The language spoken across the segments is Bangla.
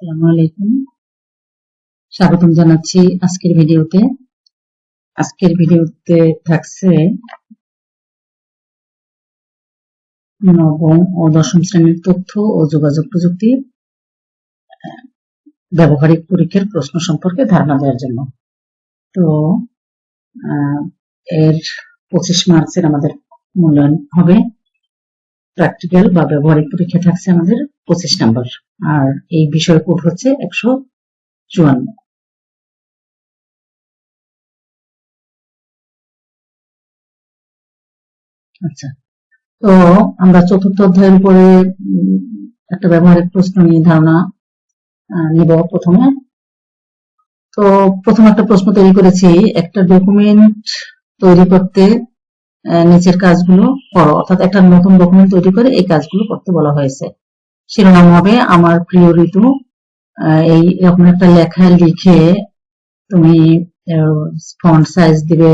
আসসালামু স্বাগতম জানাচ্ছি আজকের ভিডিওতে। আজকের ভিডিওতে থাকছে নবম ও দশম শ্রেণির তথ্য ও যোগাযোগ প্রযুক্তি ব্যবহারিক পরীক্ষার প্রশ্ন সম্পর্কে ধারণা দেওয়ার জন্য। তো এর পঁচিশ মার্চের আমাদের মূল্যায়ন হবে। প্র্যাকটিক্যাল বা ব্যবহারিক পরীক্ষা থাকছে আমাদের পঁচিশ নাম্বার। আর এই বিষয় কোড হচ্ছে একশো চুয়ান্ন। আচ্ছা। তো আমরা চতুর্থ অধ্যায়ের উম, একটা ব্যবহারিক প্রশ্ন নিয়ে ধারণা নিব প্রথমে। তো প্রথম একটা প্রশ্ন তৈরি করেছি একটা ডকুমেন্ট তৈরি করতে নিচের কাজগুলো করো। অর্থাৎ একটা নতুন ডকুমেন্ট তৈরি করে এই কাজগুলো করতে বলা হয়েছে। শিরোনাম হবে আমার প্রিয় ঋতু। এই এরকম একটা লেখা লিখে তুমি ফন্ট সাইজ দিবে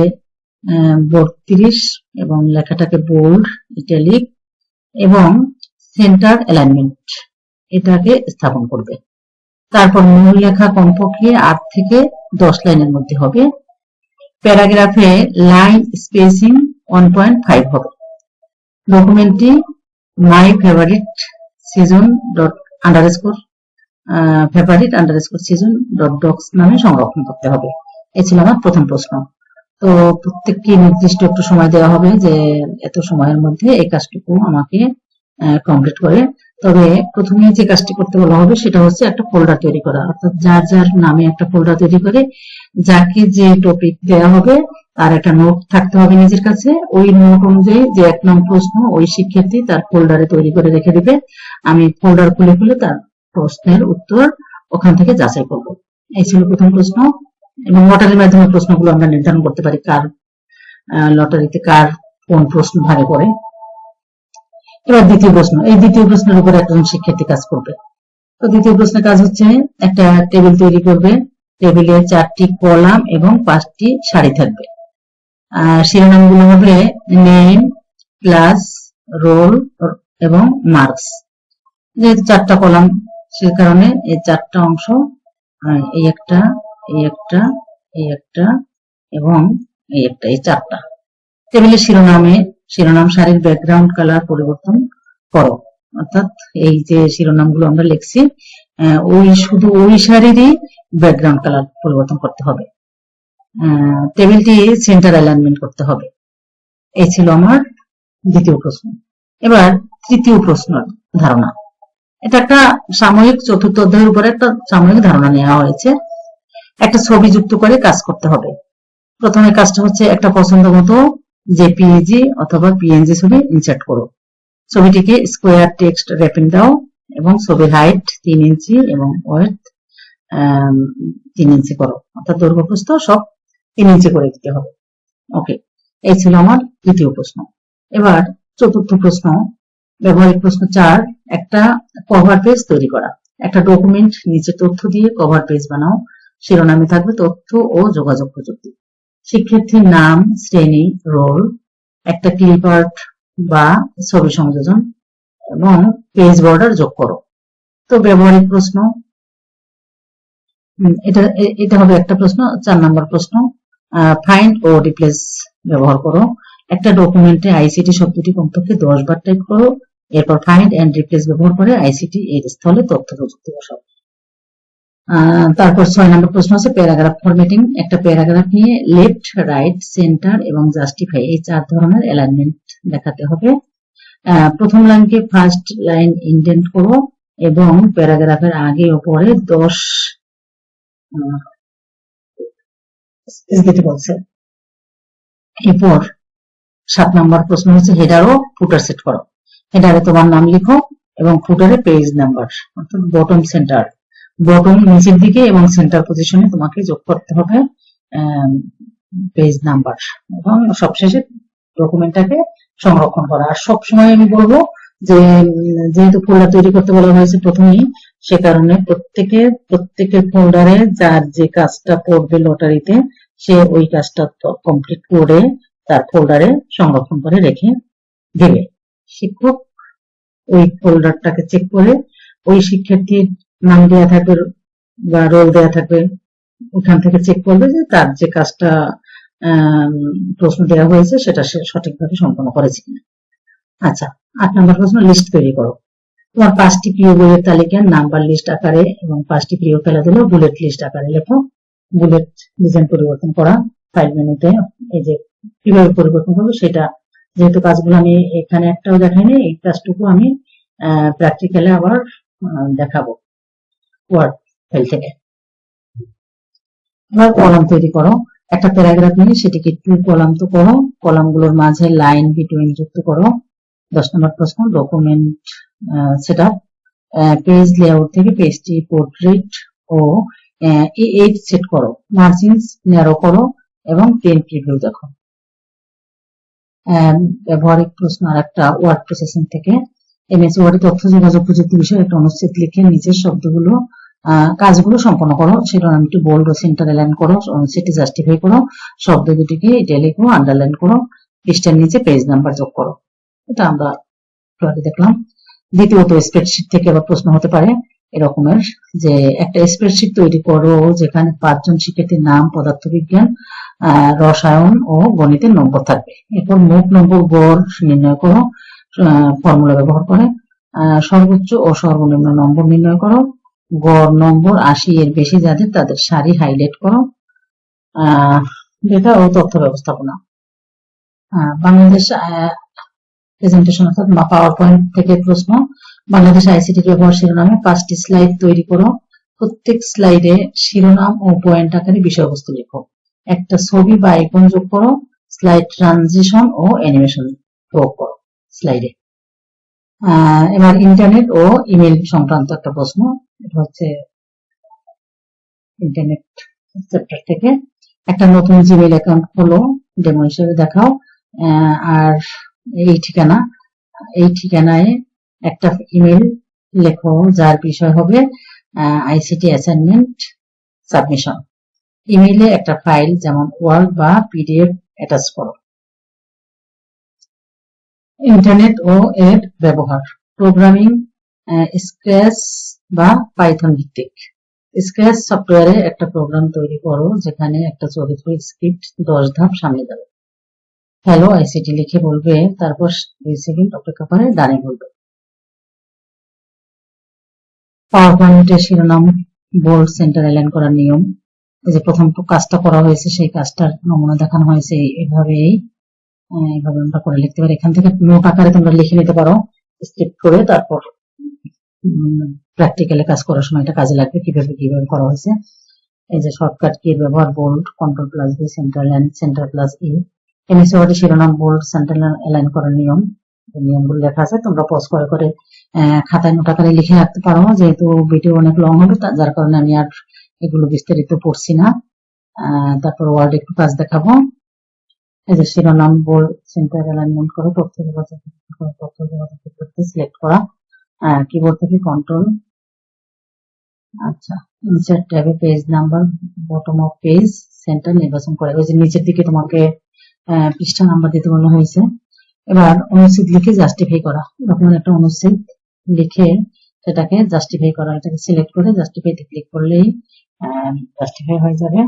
বত্রিশ এবং লেখাটাকে বোল্ড ইটালিক এবং সেন্টার অ্যালাইনমেন্ট এটাকে স্থাপন করবে। তারপর মূল লেখা কমপক্ষে আট থেকে দশ লাইনের মধ্যে হবে। প্যারাগ্রাফে line spacing one point five হবে। ডকুমেন্টটি my favourite season dot underscore favourite underscore season dot docs নামে সংরক্ষণ করতে হবে। এ ছিল আমার প্রথম প্রশ্ন। তো প্রত্যেককে নির্দিষ্ট একটু সময় দেওয়া হবে যে এত সময়ের মধ্যে এই কাজটুকু আমাকে কমপ্লিট করে তবে প্রথমে যে কাজটি করতে বলা হবে সেটা হচ্ছে একটা ফোল্ডার তৈরি করা। অর্থাৎ যার যার নামে একটা ফোল্ডার তৈরি করে, যাকে যে টপিক দেওয়া হবে তার একটা নোট থাকতে হবে নিজের কাছে। ওই নোট অনুযায়ী যে এক নং প্রশ্ন, ওই শিক্ষার্থী তার ফোল্ডারে তৈরি করে রেখে দিবে। আমি ফোল্ডার খুলে খুলে তার প্রশ্নের উত্তর ওখান থেকে যাচাই করব। এই ছিল প্রথম প্রশ্ন। এবং লটারির মাধ্যমে প্রশ্নগুলো আমরা নির্ধারণ করতে পারি কার লটারিতে কার কোন প্রশ্ন ভাগে পড়ে। এবার দ্বিতীয় প্রশ্ন, এই দ্বিতীয় প্রশ্নের উপর একজন শিক্ষার্থী কাজ করবে। তো দ্বিতীয় প্রশ্নের কাজ হচ্ছে, একটা টেবিল তৈরি করবে। টেবিলে চারটি কলাম এবং পাঁচটি সারি থাকবে। আর শিরোনামগুলো হবে নেম ক্লাস রোল এবং মার্কস যেহেতু চারটা কলাম, সে কারণে এই চারটা অংশ এই একটা এই একটা এই একটা এবং এই একটা, এই চারটা। টেবিলের শিরোনামে শিরোনাম সারির ব্যাকগ্রাউন্ড কালার পরিবর্তন করো। অর্থাৎ এই যে শিরোনামগুলো আমরা লিখছি ওই শুধু ওই সারিরই ব্যাকগ্রাউন্ড কালার পরিবর্তন করতে হবে। টেবিলটি সেন্টার অ্যালাইনমেন্ট করতে হবে। এই ছিল আমার দ্বিতীয় প্রশ্ন। এবার তৃতীয় প্রশ্ন ধারণা। এটা একটা সাময়িক চতুর্থ অধ্যায়ের উপরে একটা সাময়িক ধারণা নেওয়া হয়েছে। একটা ছবি যুক্ত করে কাজ করতে হবে। প্রথমে কাজটা হচ্ছে একটা পছন্দ মতো জেপিইজি অথবা পিএনজি ছবি ইনসার্ট করো। ছবিটিকে স্কোয়ার টেক্সট র্যাপিং দাও এবং ছবির হাইট তিন ইঞ্চি এবং ওয়েট তিন ইঞ্চি করো। অর্থাৎ দৈর্ঘ্য প্রস্থ সব তিন ইঞ্চি করে দিতে হবে। ওকে এই ছিল আমার দ্বিতীয় প্রশ্ন। এবার চতুর্থ প্রশ্ন, ব্যবহারিক প্রশ্ন চার, একটা কভার পেজ তৈরি করা। একটা ডকুমেন্ট নিচে তথ্য দিয়ে কভার পেজ বানাও। শিরোনামে থাকবে তথ্য ও যোগাযোগ প্রযুক্তি। শিক্ষার্থীর নাম, শ্রেণি রোল একটা ক্লিপ আর্ট বা ছবি সংযোজন এবং পেজ বর্ডার যোগ করো। তো ব্যবহারিক প্রশ্ন এটা এটা হবে একটা প্রশ্ন, চার নম্বর প্রশ্ন ফাইন্ড ও রিপ্লেস ব্যবহার করো। একটা ডকুমেন্টে আইসিটি শব্দটি কমপক্ষে দশ বার টাইপ করো, এরপর ফাইন্ড এন্ড রিপ্লেস ব্যবহার করে আইসিটি এর স্থলে তথ্য প্রযুক্তি বসাও। তারপর ছয় নম্বর প্রশ্ন হচ্ছে প্যারাগ্রাফ ফরম্যাটিং। একটা প্যারাগ্রাফ নিয়ে লেফট রাইট সেন্টার এবং জাস্টিফাই এই চার ধরনের অ্যালাইনমেন্ট দেখাতে হবে। প্রথম লাইনকে ফার্স্ট লাইন ইন্ডেন্ট করো এবং প্যারাগ্রাফের আগে ও পরে দশ বলছে। এরপর সাত নম্বর প্রশ্ন হচ্ছে হেডার ও ফুটার সেট করো। হেডারে তোমার নাম লিখো এবং ফুটারে পেজ নাম্বার অর্থাৎ বটম সেন্টার বটম নিচের দিকে এবং সেন্টার পজিশনে তোমাকে যোগ করতে হবে পেজ নাম্বার এবং সবশেষে ডকুমেন্টটাকে সংরক্ষণ করা। আর সবসময় আমি বলব যে, যেহেতু ফোল্ডার তৈরি করতে বলা হয়েছে প্রথমেই, সে কারণে প্রত্যেকে, প্রত্যেকের ফোল্ডারে যার যে কাজটা পড়বে লটারিতে সে ওই কাজটা কমপ্লিট করে তার ফোল্ডারে সংরক্ষণ করে রেখে দেবে। শিক্ষক ওই ফোল্ডারটাকে চেক করে ওই শিক্ষার্থীর নাম দেওয়া থাকবে বা রোল দেওয়া থাকবে, ওখান থেকে চেক করবে যে তার যে কাজটা প্রশ্ন দেওয়া হয়েছে সেটা সে সঠিকভাবে সম্পন্ন করেছে কিনা। আচ্ছা আট নম্বর প্রশ্ন লিস্ট তৈরি করো। তোমার পাঁচটি প্রিয় বইয়ের তালিকার নাম্বার লিস্ট আকারে এবং পাঁচটি প্রিয় খেলা খেলাধুলো বুলেট লিস্ট আকারে লেখো। বুলেট ডিজাইন পরিবর্তন করা ফাইল মেনুতে এই যে কীভাবে পরিবর্তন করব, সেটা যেহেতু কাজগুলো আমি এখানে একটাও দেখাইনি, এই কাজটুকু আমি প্র্যাকটিক্যালে আবার দেখাবো। ওয়ার্ড ফাইল থেকে। এবার কলাম তৈরি করো। একটা প্যারাগ্রাফ নিয়ে সেটিকে টু কলাম তো করো। কলামগুলোর মাঝে লাইন বিটুইন যুক্ত করো। দশ নম্বর প্রশ্ন document set up page layout থেকে পেজটি পোর্ট্রেট ও এইট সেট করো। ন্যারো করো এবং প্রিভিউ দেখো। ব্যবহারিক প্রশ্ন আর একটা ওয়ার্ড প্রসেসিং থেকে। এমএস ওয়ার্ডে তথ্য যোগাযোগ প্রযুক্তি বিষয়ে একটা অনুচ্ছেদ লিখে নিচের শব্দগুলো কাজগুলো সম্পন্ন করো। শিরোনামটি বোল্ড ও সেন্টার লাইন করো সেটি জাস্টিফাই করো, শব্দ দুটিকে ইটালিক ও আন্ডারলাইন করো, পৃষ্ঠার নিচে পেজ নাম্বার যোগ করো। এটা আমরা দেখলাম। দ্বিতীয়ত স্প্রেডশিট থেকে আবার প্রশ্ন হতে পারে, এরকমের যে একটা স্প্রেডশিট তৈরি করো, যেখানে পাঁচজন শিক্ষার্থীর নাম, পদার্থবিজ্ঞান রসায়ন ও গণিতের নম্বর থাকবে। এরপর মোট নম্বর গড় নির্ণয় করো ফর্মুলা ব্যবহার করে সর্বোচ্চ ও সর্বনিম্ন নম্বর নির্ণয় করো গড় নম্বর আশি এর বেশি যাদের, তাদের সারি হাইলাইট করো। ডেটা ও তথ্য ব্যবস্থাপনা। বাংলাদেশ প্রেজেন্টেশন অর্থাৎ পাওয়ার পয়েন্ট থেকে প্রশ্ন। বাংলাদেশ আইসিটি ব্যবহার শিরোনামে পাঁচটি স্লাইড তৈরি করো। প্রত্যেক স্লাইডে শিরোনাম ও পয়েন্ট আকারে বিষয়বস্তু লেখো। একটা ছবি বা আইকন যোগ করো স্লাইড ট্রানজিশন ও অ্যানিমেশন প্রয়োগ করো স্লাইডে এবার ইন্টারনেট ও ইমেল সংক্রান্ত একটা প্রশ্ন। হচ্ছে ইন্টারনেট চ্যাপ্টার থেকে। একটা নতুন অ্যাকাউন্ট খোলো ডেমো হিসেবে দেখাও। আর এই ঠিকানা, এই ঠিকানায় একটা ইমেল লেখো, যার বিষয় হবে আইসিটি অ্যাসাইনমেন্ট সাবমিশন ইমেইলে একটা ফাইল যেমন ওয়ার্ড বা পিডিএফ অ্যাটাচ করো। ইন্টারনেট ও এর ব্যবহার। প্রোগ্রামিং স্ক্র্যাচ বা পাইথন ভিত্তিক। স্ক্র্যাচ সফটওয়্যারে একটা প্রোগ্রাম তৈরি করো যেখানে একটা চরিত্র স্ক্রিপ্ট দশ ধাপ সামনে যাবে। হ্যালো আইসিটি লিখে বলবে তারপর দুই সেকেন্ড অপেক্ষা করে দাঁড়িয়ে বলবে। পাওয়ার পয়েন্টের শিরোনাম বোল্ড সেন্টার অ্যালাইন করার নিয়ম। যে প্রথম কাজটা করা হয়েছে সেই কাজটার নমুনা দেখানো হয়েছে আহ, এইভাবে আমরা করে লিখতে পারি। এখান থেকে নোট আকারে তোমরা লিখে নিতে পারো স্ক্রিপ্ট করে তারপর প্র্যাকটিক্যালে কাজ করার সময় এটা কাজে লাগবে কীভাবে কীভাবে করা হয়েছে। এই যে শর্টকাট কি ব্যবহার bold control plus B centre line centre plus E MS ওয়ার্ডে শিরোনাম বোল্ড সেন্টার লাইন অ্যালাইন করার নিয়ম। নিয়মগুলো লেখা আছে তোমরা পজ করে করে খাতায় নোট আকারে লিখে রাখতে পারো। যেহেতু ভিডিও অনেক লং হবে যার কারণে আমি আর এগুলো বিস্তারিত পড়ছি না। তারপর ওয়ার্ড একটু কাজ দেখাবো। এই যে শিরোনাম বোল্ড সেন্টার অ্যালাইনমেন্ট করো। তথ্য যোগাযোগ করো, তথ্য যোগাযোগ করতে সিলেক্ট করা। কিবোর্ড থেকে কন্ট্রোল আচ্ছা ইনসার্ট ট্যাবে page number bottom of page centre নির্বাচন করে। ওই যে নিচের দিকে তোমাকে পৃষ্ঠা নাম্বার দিতে বলা হয়েছে। এবার অনুচ্ছেদ লিখে জাস্টিফাই করা। এরকম একটা অনুচ্ছেদ লিখে সেটাকে জাস্টিফাই করা। এটাকে সিলেক্ট করে জাস্টিফাইতে ক্লিক করলেই জাস্টিফাই হয়ে যাবে।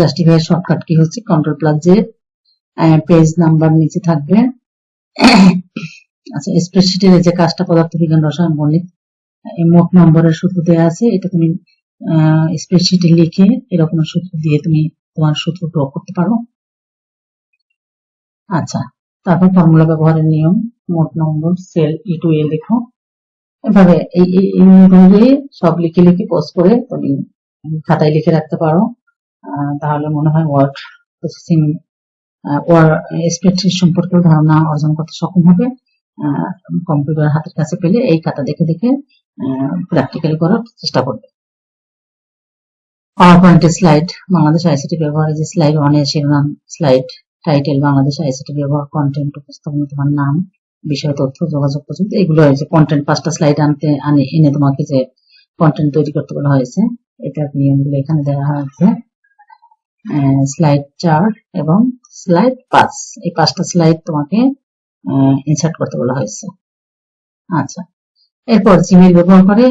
জাস্টিফাই শর্টকাট কি হচ্ছে? কন্ট্রোল প্লাস যে পেজ নাম্বার নিচে থাকবে। আচ্ছা স্প্রেডশিটের যে কাজটা পদার্থবিজ্ঞান রসায়ন গণিত মোট নম্বরের সূত্র দেওয়া আছে, এটা তুমি স্প্রেডশিটে লিখে এরকম সূত্র দিয়ে তুমি তোমার সূত্র প্রয়োগ করতে পারো। আচ্ছা তারপর ফর্মুলা ব্যবহারের নিয়ম, মোট নম্বর সেল ই টু এ লেখো। এভাবে এই এই অনুযায়ী সব লিখে লিখে পোস্ট করে তুমি খাতায় লিখে রাখতে পারো। তাহলে মনে হয় ওয়ার্ড প্রসেসিং স্প্রেডশিট সম্পর্কে ধারণা অর্জন করতে সক্ষম হবে। কম্পিউটার হাতের কাছে পেলে এই খাতা দেখে দেখে প্র্যাকটিক্যালি করার চেষ্টা করবে। পাওয়ার পয়েন্টের স্লাইড বাংলাদেশ আইসিটি ব্যবহারে যে স্লাইড ওয়ানে শিরোনাম স্লাইড টাইটেল বাংলাদেশ আইসিটি ব্যবহার কন্টেন্ট উপস্থাপনা, তোমার নাম, বিষয়, তথ্য, যোগাযোগ পর্যন্ত এগুলো হয়েছে কন্টেন্ট পাঁচটা স্লাইড আনতে, আনে, এনে তোমাকে যে কন্টেন্ট তৈরি করতে বলা হয়েছে, এটার নিয়মগুলো এখানে দেওয়া হয়েছে। স্লাইড চার এবং স্লাইড পাঁচ, এই পাঁচটা স্লাইড তোমাকে ইনসার্ট করতে বলা হয়েছে। আচ্ছা। এরপর জিমেল ব্যবহার করে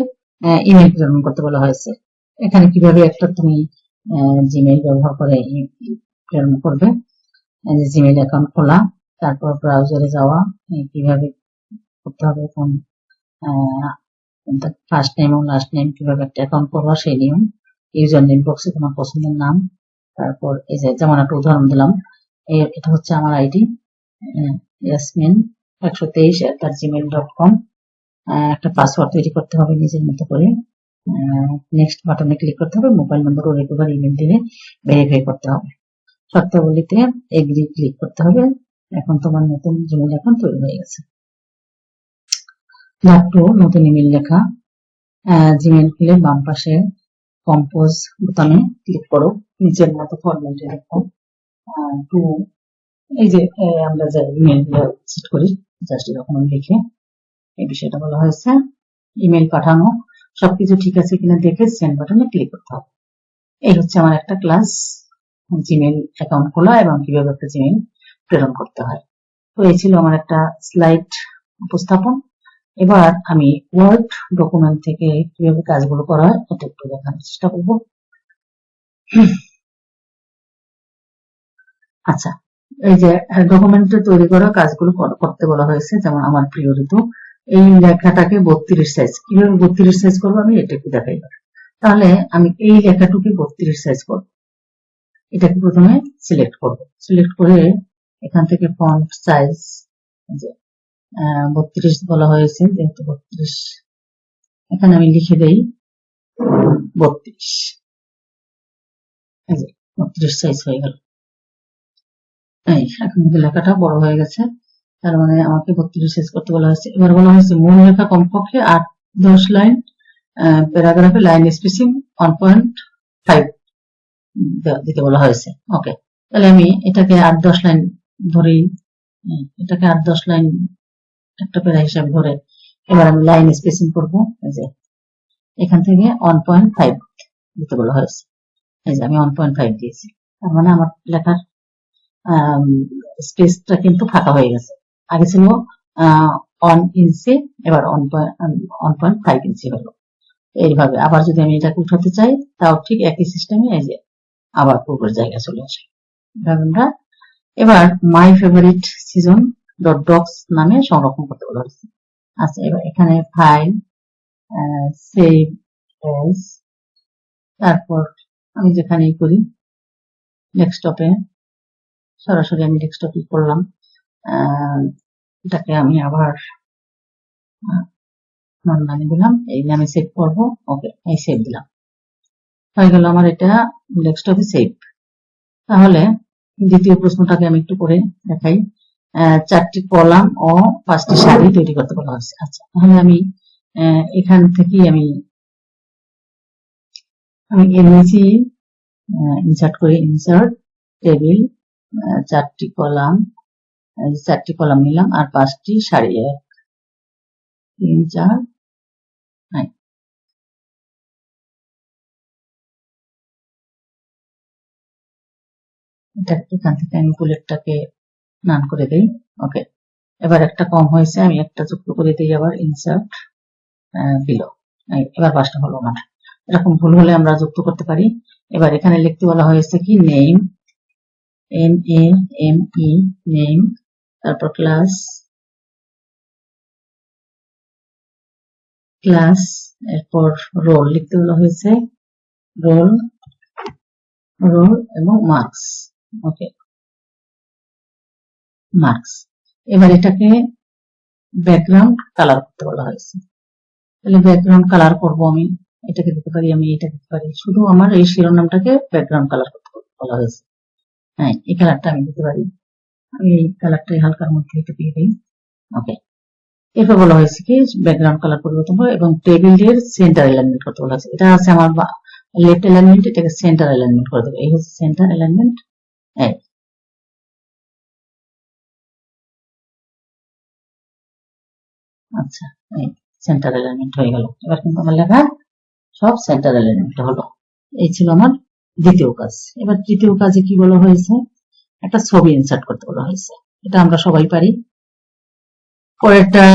ইমেল প্রেরণ করতে বলা হয়েছে। এখানে কীভাবে একটা তুমি জিমেইল ব্যবহার করে প্রেরণ করবে? জিমেইল অ্যাকাউন্ট খোলা, তারপর ব্রাউজারে যাওয়া কীভাবে করতে হবে, কোন ফার্স্ট নেম এবং লাস্ট নেম কীভাবে একটা অ্যাকাউন্ট করবা, সেই নিয়ম। ইউজার নেম বক্সে তোমার পছন্দের নাম, তারপর এই যে যেমন একটা উদাহরণ দিলাম এটা হচ্ছে আমার আইডি ইয়াসমিন একশো তেইশ অ্যাট জিমেল ডট কম একটা পাসওয়ার্ড তৈরি করতে হবে নিজের মতো করে। নেক্সট বাটনে ক্লিক করতে হবে। মোবাইল নম্বর ও রেগুলার ইমেল দিয়ে ভেরিফাই করতে হবে। শর্তাবলীতে এগ্রি ক্লিক করতে হবে। এখন তোমার নতুন জিমেল অ্যাকাউন্ট তৈরি হয়ে গেছে। ধাপ টু নতুন ইমেল লেখা। জিমেল খুলে বাম পাশে কম্পোজ বোতামে ক্লিক করো। নিচের মতো ফরম্যাটে লেখো। টু এই যে আমরা যে ইমেল সেট করি জাস্ট এরকম লিখে, এই বিষয়টা বলা হয়েছে ইমেল পাঠানো, সবকিছু ঠিক আছে কিনা দেখে সেন্ড বাটনে ক্লিক করতে হবে। এই হচ্ছে আমার একটা ক্লাস জিমেল অ্যাকাউন্ট খোলা এবং কীভাবে একটা জিমেল প্রেরণ করতে হয়। তো এই ছিল আমার একটা স্লাইড উপস্থাপন। এবার আমি ওয়ার্ড ডকুমেন্ট থেকে কীভাবে কাজগুলো করা হয়, এটা একটু দেখানোর চেষ্টা করব। আচ্ছা এই যে ডকুমেন্টে তৈরি করা কাজগুলো করতে বলা হয়েছে, যেমন আমার প্রিয় ঋতু। এই লেখাটাকে বত্রিশ সাইজ কীভাবে বত্রিশ সাইজ করব আমি এটা দেখাই তাহলে আমি এই লেখাটুকু বত্রিশ সাইজ করব। এটাকে প্রথমে সিলেক্ট করব। সিলেক্ট করে এখান থেকে ফন্ট সাইজ যে বত্রিশ বলা হয়েছে, যেহেতু বত্রিশ। এখানে আমি লিখে দেই বত্রিশ। বত্রিশ সাইজ হয়ে গেল। এই এখন লেখাটা বড় হয়ে গেছে। তার মানে আমাকে বত্রিশ সাইজ করতে বলা হয়েছে। এবার বলা হয়েছে মূল লেখা কমপক্ষে আট দশ line প্যারাগ্রাফে line spacing one point five দিতে বলা হয়েছে। ওকে তাহলে আমি এটাকে আট দশ লাইন উম, এটাকে আট দশ লাইন একটা প্যারা হিসাবে ধরে এবার আমি লাইন স্পেসিং করব। এই যে এখান থেকে ওয়ান পয়েন্ট ফাইভ দিতে বলা হয়েছে। এই যে আমি ওয়ান পয়েন্ট ফাইভ দিয়েছি। তার মানে আমার লেখার স্পেসটা কিন্তু ফাঁকা হয়ে গেছে। আগে ছিল ওয়ান ইঞ্চি এবার one one point five inch হলো। এইভাবে আবার যদি আমি এটাকে উঠাতে চাই, তাও ঠিক একই সিস্টেমে এই যে আবার পূর্বের জায়গায় চলে আসে। আমরা, এবার my favourite season dot docs নামে সংরক্ষণ করতে বলা হয়েছে। আচ্ছা এবার এখানে ফাইল সেভ এস তারপর আমি যেখানেই করি ডেস্কটপে সরাসরি আমি ডেস্কটপে করলাম। এটাকে আমি আবার নামে দিলাম। এই নামে সেভ করব। ওকে এই সেভ দিলাম। হয়ে গেল আমার এটা ডেস্কটপে সেভ তাহলে দ্বিতীয় প্রশ্নটাকে আমি একটু করে দেখাই। চারটি কলাম ও পাঁচটি সারি তৈরি করতে বলা হয়েছে। আচ্ছা তাহলে আমি এখান থেকেই আমি আমি এনেছি ইনসার্ট করে ইনসার্ট টেবিল চারটি কলাম চারটি কলাম নিলাম আর পাঁচটি সারি এক, তিন, চার এখান থেকে আমি বুলেটটাকে নান করে দেই। ওকে, এবার একটা কম হয়েছে, আমি একটা যুক্ত করে দিই আবার ইনসার্ট দিল এবার পাঁচটা হলো আমার। এরকম ভুল হলে আমরা যুক্ত করতে পারি। এবার এখানে লিখতে বলা হয়েছে কি name N A M E name তারপর ক্লাস ক্লাস এরপর রোল লিখতে বলা হয়েছে। রোল রোল এবং মার্কস ওকে মার্কস এবার এটাকে ব্যাকগ্রাউন্ড কালার করতে বলা হয়েছে। তাহলে ব্যাকগ্রাউন্ড কালার করব আমি, এটাকে দিতে পারি, আমি এটা দিতে পারি। শুধু আমার এই শিরোনামটাকে ব্যাকগ্রাউন্ড কালার করতে বলা হয়েছে। হ্যাঁ এই কালারটা আমি দিতে পারি। আমি এই কালারটাই হালকার মধ্যে একটু দিয়ে দিই। ওকে এরপর বলা হয়েছে কি ব্যাকগ্রাউন্ড কালার পরিবর্তন এবং টেবিলের সেন্টার অ্যালাইনমেন্ট করতে বলা এটা আছে আমার লেফট অ্যালাইনমেন্ট এটাকে সেন্টার অ্যালাইনমেন্ট করে দেবো। এই হচ্ছে সেন্টার অ্যালাইনমেন্ট এই আচ্ছা এই সেন্টার অ্যালাইনমেন্ট হয়ে গেল। এবার কিন্তু আমার লেখা সব সেন্টার অ্যালাইনমেন্ট হলো। এই ছিল আমার দ্বিতীয় কাজ। এবার তৃতীয় কাজে কি বলা হয়েছে? একটা ছবি ইনসার্ট করতে বলা হয়েছে। এটা আমরা সবাই পারি। পরেরটা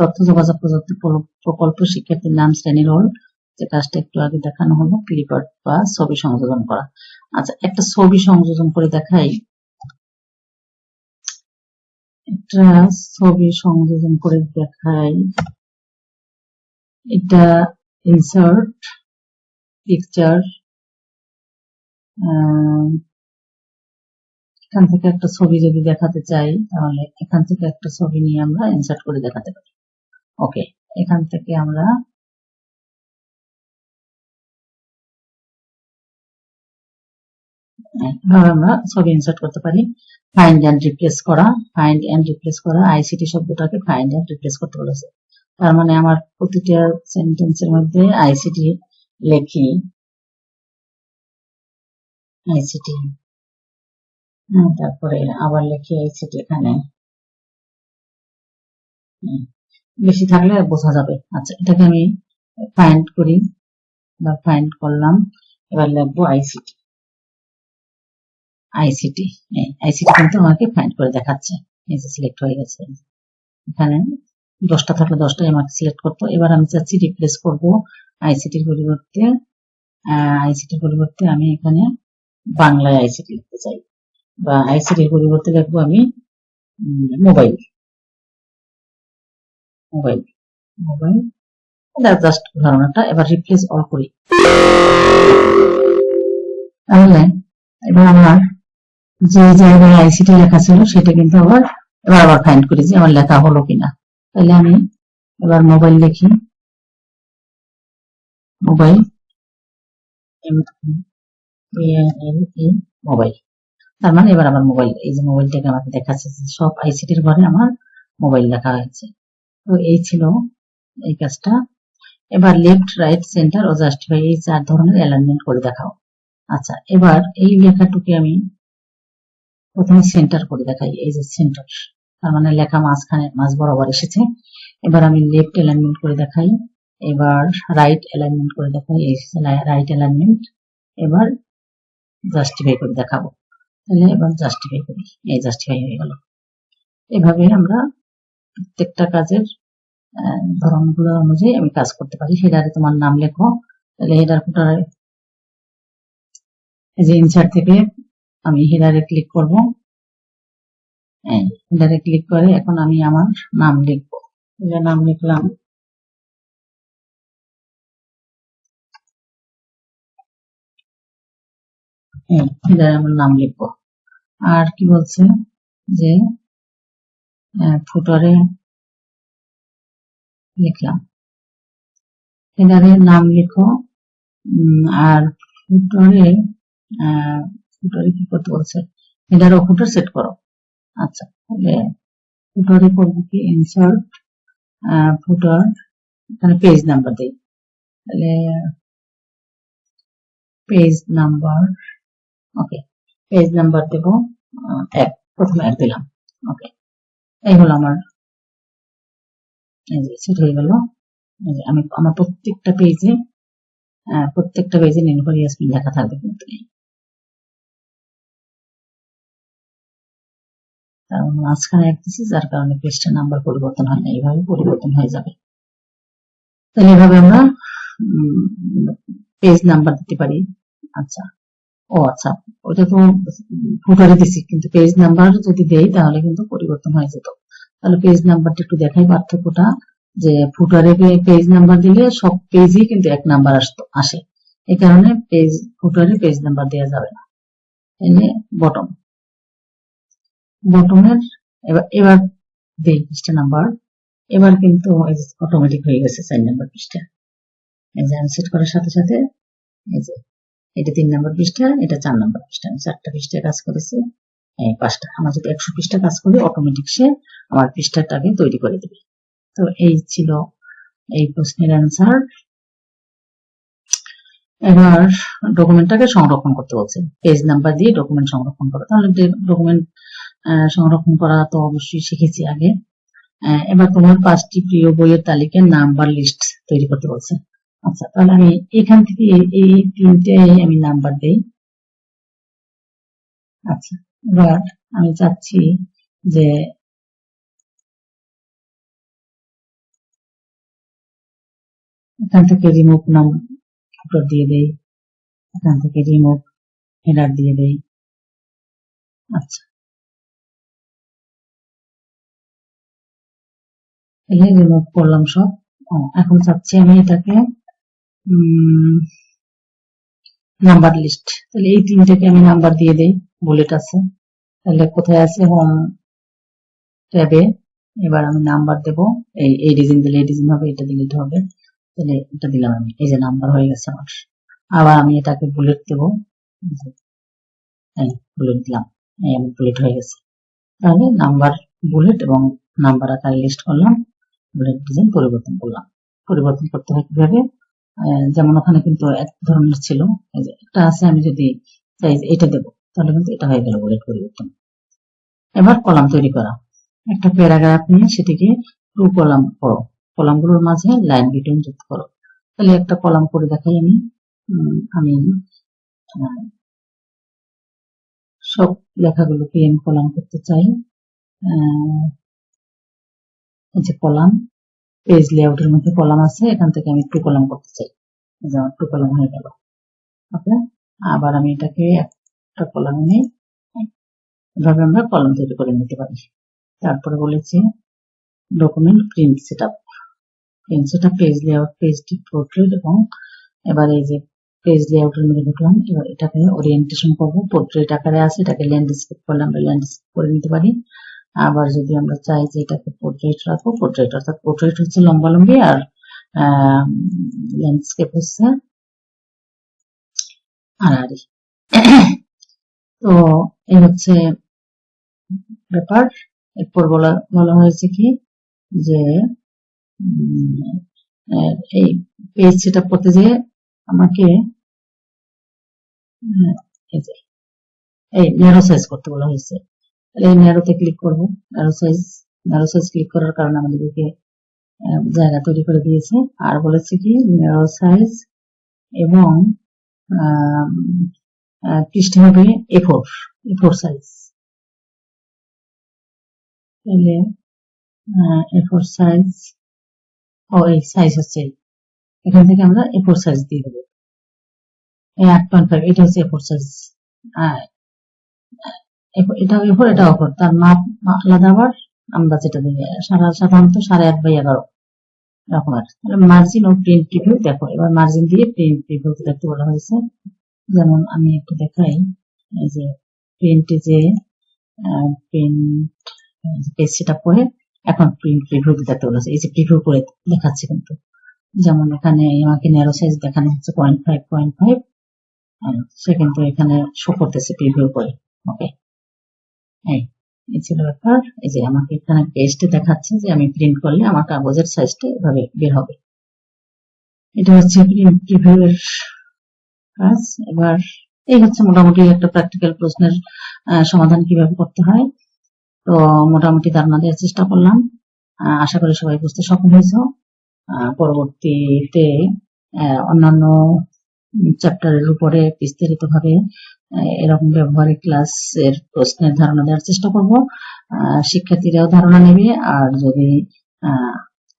তথ্য যোগাযোগ প্রযুক্তি প্রকল্প শিক্ষার্থীর নাম, শ্রেণি, রোল। যে কাজটা একটু আগে দেখানো হলো ক্লিপার বা ছবি সংযোজন করা। আচ্ছা একটা ছবি সংযোজন করে দেখাই। একটা ছবি সংযোজন করে দেখাই। এটা ইনসার্ট পিকচার এখান থেকে একটা ছবি যদি দেখাতে চাই, তাহলে এখান থেকে একটা ছবি নিয়ে আমরা ইনসার্ট করে দেখাতে পারি। ওকে এখান থেকে আমরা আমরা ছবি ইনসার্ট করতে পারি। ফাইন্ড অ্যান্ড রিপ্লেস করা ফাইন্ড অ্যান্ড রিপ্লেস করা আইসিটি শব্দটাকে ফাইন্ড অ্যান্ড রিপ্লেস করতে বলেছে। তার মানে আমার প্রতিটা সেন্টেন্সের মধ্যে আইসিটি লেখি আইসিটি তারপরে আবার লিখি আইসিটি এখানে। বেশি থাকলে বোঝা যাবে। আচ্ছা এটাকে আমি ফাইন্ড করি বা ফাইন্ড করলাম। এবার লিখব আইসিটি আইসিটি আইসিটি কিন্তু আমাকে ফাইন্ড করে দেখাচ্ছে। এই যে সিলেক্ট হয়ে গেছে। এখানে দশটা থাকলে দশটাই আমাকে সিলেক্ট করতো এবার আমি চাচ্ছি রিপ্লেস করব আইসিটির পরিবর্তে। আইসিটির পরিবর্তে আমি এখানে বাংলায় আইসিটি লিখতে চাই বা আইসিটির পরিবর্তে লিখব আমি মোবাইল মোবাইল মোবাইল জাস্ট ধারণাটা, এবার রিপ্লেস অল করি। তাহলে, এবার আমার যে জায়গায় আইসিটি লেখা ছিল, সেটা কিন্তু আবার, এবার আবার ফাইন্ড করি যে আমার লেখা হলো কিনা। তাহলে আমি এবার মোবাইল লিখি। Mobile mobile. তার মানে এবার আমার মোবাইল, এই যে মোবাইলটাকে আমাকে দেখাচ্ছে সব আইসিটির ঘরে আমার মোবাইল লেখা হয়েছে। তো এই ছিল এই কাজটা। এবার লেফট রাইট সেন্টার ও জাস্টিফাই এই চার ধরনের অ্যালাইনমেন্ট করে দেখাও। আচ্ছা এবার এই লেখাটুকে আমি প্রথমে সেন্টার করে দেখাই, এই যে সেন্টার তার মানে লেখা মাঝখানে, মাঝ বরাবর এসেছে। এবার আমি লেফট অ্যালাইনমেন্ট করে দেখাই, এবার রাইট অ্যালাইনমেন্ট করে দেখাই, এই রাইট অ্যালাইনমেন্ট এবার জাস্টিফাই করে দেখাবো। তাহলে এবার জাস্টিফাই করি। এই জাস্টিফাই হয়ে গেল। এভাবে আমরা প্রত্যেকটা কাজের ধরনগুলো অনুযায়ী আমি কাজ করতে পারি। হেডারে তোমার নাম লেখো। তাহলে হেডার ফুটারে যে ইনসার্ট থেকে আমি হেডারে ক্লিক করব। হেডারে ক্লিক করে এখন আমি আমার নাম লিখব। নাম লিখলাম আমার নাম লিখব। আর কি বলছে যে ফুটারে লিখলাম। হেডারে নাম লিখো। আর ফুটারে ফুটারে কি করতে বলছে? হেডার ও ফুটার সেট করো। আচ্ছা তাহলে ফুটারে করব কি? ইনসার্ট ফুটার এখানে পেজ নাম্বার দিই। তাহলে page number okay page number দেব এক, প্রথমে এক দিলাম। ওকে এই হলো আমার সেট হয়ে গেল। আমি, আমার প্রত্যেকটা পেজে প্রত্যেকটা পেজে নির্ভর ইয়াসমিন লেখা থাকবে কিন্তু কারণ মাঝখানে রাখতেছি যার কারণে পেজটা নাম্বার পরিবর্তন হয় না, এইভাবে পরিবর্তন হয়ে যাবে। তাহলে এভাবে আমরা পেজ নাম্বার দিতে পারি। আচ্ছা। ও আচ্ছা ওইটা তো ফুটারে দিছি, কিন্তু পেজ নাম্বার যদি দেই তাহলে কিন্তু পরিবর্তন হয়ে যেত। তাহলে পেজ নাম্বারটা একটু দেখাই পার্থক্যটা, যে ফুটারে পেজ নাম্বার দিলে সব পেজই কিন্তু এক নাম্বার আসতো আসে। এই কারণে পেজ ফুটারে পেজ নাম্বার দেওয়া যাবে না। এনে বটম বটমের এবার এবার দেই পৃষ্ঠা নাম্বার এবার কিন্তু অটোমেটিক হয়ে গেছে চার নাম্বার পৃষ্ঠা। এই যে সেট করার সাথে সাথে, এই যে এটা তিন নম্বর পৃষ্ঠা, এটা চার নাম্বার পৃষ্ঠা। আমি চারটা পৃষ্ঠায় কাজ করেছি। এই পাঁচটা। আমার যদি একশো পৃষ্ঠা কাজ করি অটোমেটিক সে আমার পৃষ্ঠাটাকে তৈরি করে দেবে। তো এই ছিল এই প্রশ্নের অ্যান্সার এবার ডকুমেন্টটাকে সংরক্ষণ করতে বলছে। পেজ নাম্বার দিয়ে ডকুমেন্ট সংরক্ষণ করা। তাহলে ডকুমেন্ট সংরক্ষণ করা তো অবশ্যই শিখেছি আগে। এবার তোমার পাঁচটি প্রিয় বইয়ের তালিকার নাম্বার লিস্ট তৈরি করতে বলছে। আচ্ছা তাহলে আমি এখান থেকে এই তিনটে আমি নাম্বার দেই। আচ্ছা এবার আমি চাচ্ছি যে এখান থেকে রিমুভ নাম ফুটার দিয়ে দেই। এখান থেকে রিমুভ হেডার দিয়ে দেই। আচ্ছা। রিমুভ করলাম সব। এখন চাচ্ছি আমি এটাকে নাম্বার লিস্ট তাহলে এই তিনটাকে আমি নাম্বার দিয়ে দেই বুলেট আছে। তাহলে কোথায় আছে? হোম ট্যাবে। এবার আমি নাম্বার দেব। এই এই ডিজাইন দিলে এই ডিজাইন হবে, এটা দিলে হবে। তাহলে এটা দিলাম আমি। এই যে নাম্বার হয়ে গেছে আমার। আবার আমি এটাকে বুলেট দেব। বুলেট দিলাম। এই আমি বুলেট হয়ে গেছে। তাহলে নাম্বার বুলেট এবং নাম্বার আকারে লিস্ট করলাম। বুলেট ডিজাইন পরিবর্তন করলাম। পরিবর্তন করতে হয় কীভাবে? যেমন ওখানে কিন্তু এক ধরনের ছিল। একটা আছে, আমি যদি যে এটা দেবো, তাহলে কিন্তু এটা হয়ে গেল বুলেট পরিবর্তন। এবার কলাম তৈরি করা। একটা প্যারাগ্রাফ নিয়ে সেটিকে টু কলাম করো। কলামগুলোর মাঝে লাইন বিটুইন যুক্ত করো। তাহলে একটা কলাম করে দেখাই আমি। আমি সব লেখাগুলোকে আমি কলাম করতে চাই। এই যে কলাম। পেজ লেআউটের মধ্যে কলাম আছে, এখান থেকে আমি টু কলাম করতে চাই। এই যে আমার টু কলাম হয়ে গেল। ওকে? আবার আমি এটাকে একটা কলাম নিয়ে এভাবে আমরা কলাম তৈরি করে নিতে পারি। তারপরে বলেছি document print set up print set up page layout page portrait এবং এবার এই যে পেজ লেআউটের মধ্যে ঢুকলাম, এবার এটাকে ওরিয়েন্টেশন করব। পোর্ট্রেট আকারে আছে, এটাকে ল্যান্ডস্কেপ করলে আমরা ল্যান্ডস্কেপ করে নিতে পারি। আবার যদি আমরা চাই যে এটাকে পোর্ট্রেট রাখব পোর্ট্রেট অর্থাৎ পোর্ট্রেট হচ্ছে লম্বা লম্বি আর ল্যান্ডস্কেপ হচ্ছে আড়াআড়ি। তো এই হচ্ছে ব্যাপার। এরপর বলা বলা হয়েছে কি যে এই পেজ সেট আপ করতে যে আমাকে এই ন্যারো সাইজ করতে বলা হয়েছে। তাহলে এই ন্যারোতে ক্লিক করব। Narrow size narrow size click করার কারণে আমাদেরকে জায়গা তৈরি করে দিয়েছে। আর বলেছে কি ন্যারো সাইজ এবং পৃষ্ঠে হবে A four A four size তাহলে এ ফোর সাইজ ও, এই সাইজ হচ্ছে, এখান থেকে আমরা এ ফোর সাইজ দিয়ে দেবো। আট পয়েন্ট ফাইভ এটা হচ্ছে এ ফোর সাইজ এটাও এ ফোর এটাও ফোর তার মাপ আলাদা আবার আমরা যেটা দিই, সারা- সাধারণত সাড়ে আট বাই এগারো। এরকমের তাহলে মার্জিন ও প্রিন্ট প্রিভিউ দেখো, এবার মার্জিন দিয়ে প্রিন্ট প্রিভিউ দেখতে বলা হয়েছে। যেমন আমি একটু দেখাই, এই যে প্রিন্টে যে প্রিন্ট পেজ সেট করে এখন প্রিন্ট প্রিভিউ দেখতে বলেছে। এই যে প্রিভিউ করে দেখাচ্ছে কিন্তু। যেমন এখানে আমাকে ন্যারো সাইজ দেখানো হচ্ছে পয়েন্ট ফাইভ পয়েন্ট ফাইভ সে কিন্তু এখানে শো করতেছে প্রিভিউ করে। ওকে এই এই ছিল ব্যাপার। এই যে আমাকে এখানে পেজটা দেখাচ্ছে যে আমি প্রিন্ট করলে আমার কাগজের সাইজটা এভাবে বের হবে। এটা হচ্ছে প্রিন্ট প্রিভিউ কাজ। এবার এই হচ্ছে মোটামুটি একটা প্র্যাকটিক্যাল প্রশ্নের সমাধান কীভাবে করতে হয়। তো মোটামুটি ধারণা দেওয়ার চেষ্টা করলাম। আশা করি সবাই বুঝতে সক্ষম হয়েছ। পরবর্তীতে অন্যান্য চ্যাপ্টারের উপরে বিস্তারিত ভাবে এরকম ব্যবহারিক ক্লাসের প্রশ্নের ধারণা দেওয়ার চেষ্টা করব। শিক্ষার্থীরাও ধারণা নেবে, আর যদি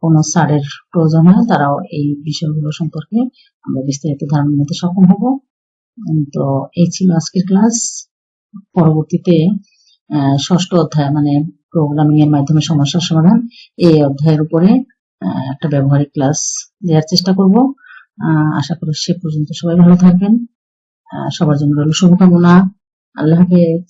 কোনো স্যারের প্রয়োজন হয়, তারাও এই বিষয়গুলো সম্পর্কে আমরা বিস্তারিত ধারণা নিতে সক্ষম হব। তো এই ছিল আজকের ক্লাস পরবর্তীতে ষষ্ঠ অধ্যায় মানে প্রোগ্রামিং এর মাধ্যমে সমস্যার সমাধান, এই অধ্যায়ের উপরে একটা ব্যবহারিক ক্লাস দেওয়ার চেষ্টা করব। আশা করি সে পর্যন্ত সবাই ভালো থাকবেন। আহ, সবার জন্য রইল শুভকামনা। আল্লাহ হাফেজ।